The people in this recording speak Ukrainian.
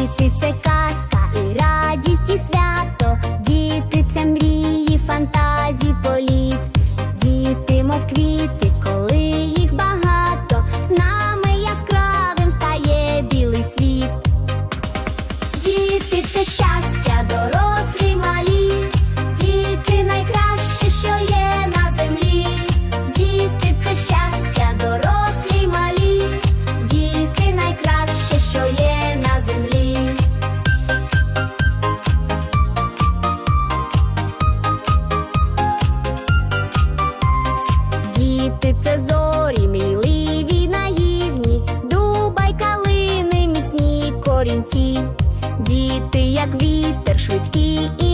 Діти це казка і радість, і свято. Діти це мрії, фантазії, політ. Діти, мов квіти, коли їх багато. З нами яскравим стає білий світ. Діти це щастя, міцні корінці. Діти, як вітер, швидкі і